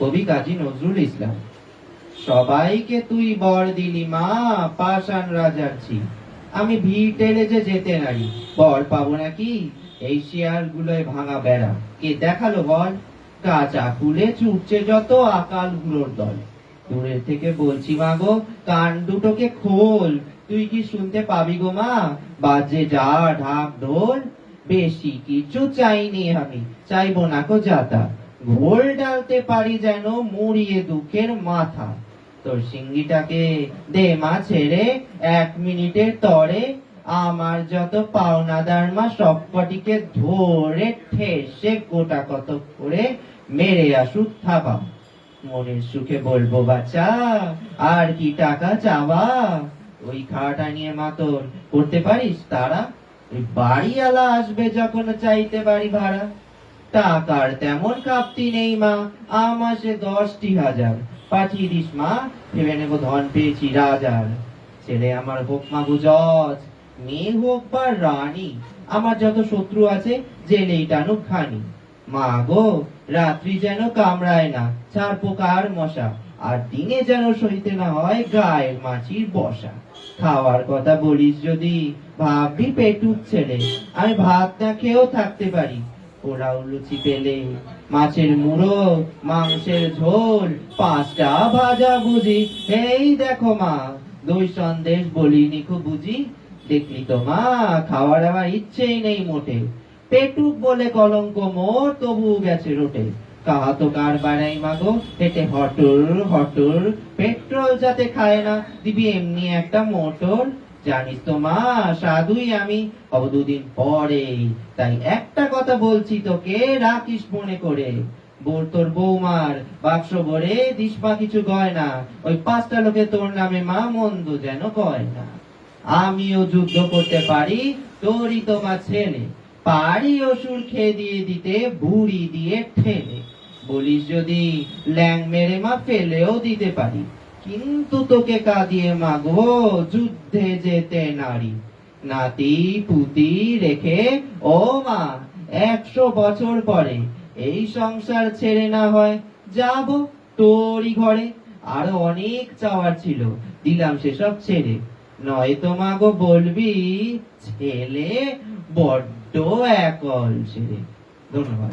কবি কাজী নজরুল ইসলাম, সবাইকে তুই বর দিলি মা, পাষাণ রাজার ছি আমি ভিড় টেলে যে যেতে নারি, বর পাবো নাকি? এই শিয়ার গুলোয় ভাঙা বেড়া, কে দেখাল বল? কাঁচা কুলে ছুটছে যত আকালগুলোর দল। দূরের থেকে বলছি, মা গো, কান দুটোকে খোল। তুই কি শুনতে পাবি গো মা? বাজে যা ঢাক ঢোল। বেশি কিছু চাইনি আমি, চাইব না কো যাতা। ঘোল ডালতে পারি যেন মুড়িয়ে দুঃখের মাথা। তোর সিঙ্গিটাকে দে মা ছেড়ে এক মিনিটের তরে। আমার যত মা সবকটিকে ধরে ঠেসে গোটা কত করে মেরে থাবা। মনের সুখে বলব বাচ্চা, আর কি টাকা চাওয়া? ওই খাটা নিয়ে মাতন করতে পারিস? তারা ওই বাড়িওয়ালা আসবে যখন চাইতে বাড়ি ভাড়া। টাকার তেমন কাপ্তি নেই, মা। আমাসে দশটি হাজার। পাঠিয়ে দিস, মা। ভেবে নেব ধন পেয়েছি, রাজার। ছেলে আমার হোক, মা গুজজ। মেয়ে হোক বা রানী, আমার যত শত্রু আছে, জেলেই টানুক খানি। মা গো, রাত্রি যেন কামড়ায় না ছাড় পোকার মশা, আর দিনে যেন সইতে না হয় গায়ের মাছির বসা। খাওয়ার কথা বলিস যদি, ভাববি পেটুক ছেলে, আমি ভাত না খেয়েও থাকতে পারি। পোড়াও লুচি পেলে, মাছের মুড়ো, মাংসের ঝোল, পাঁচটা ভাজা বুঝি এই দেখো মা, দই সন্দেশ বলিনি খুব বুঝি। দেখলি তো মা, খাওয়ার আমার ইচ্ছেই নেই মোটে। পেটুক বলে কলঙ্ক মোর তবু গেছে রোটে। কাহা তো কার বাড়াই মাগো, পেটে হটর হটর। পেট্রোল যাতে খায় না, দিবি এমনি একটা মোটর। জানিস তো মা, সাধুই আমি। হব দুদিন পরে তাই একটা কথা বলছি তোকে, রাখিস মনে করে। বোর তোর বৌমার বাক্স ভরে দিস পা কিছু গয়না। ওই পাঁচটা লোকে তোর নামে মা মন্দ যেন কয় আমিও যুদ্ধ করতে পারি, তোরই তোমার ছেলে। পারি অসুর খেয়ে দিয়ে দিতে, বুড়ি দিয়ে ঠেলে। বলিস যদি ল্যাং মেরে মা ফেলেও দিতে পারি। কিন্তু তোকে কাঁদিয়ে মাগো, যুদ্ধে যেতে নারী। নাতি, পুতি রেখে, ও মা, একশো বছর পরে এই সংসার ছেড়ে না হয়, যাব তোরই ঘরে। আরও অনেক চাওয়ার ছিল, দিলাম সেসব ছেড়ে। নয়তো মাগো বলবি, ছেলে বড্ড একল ছেলে। ধন্যবাদ।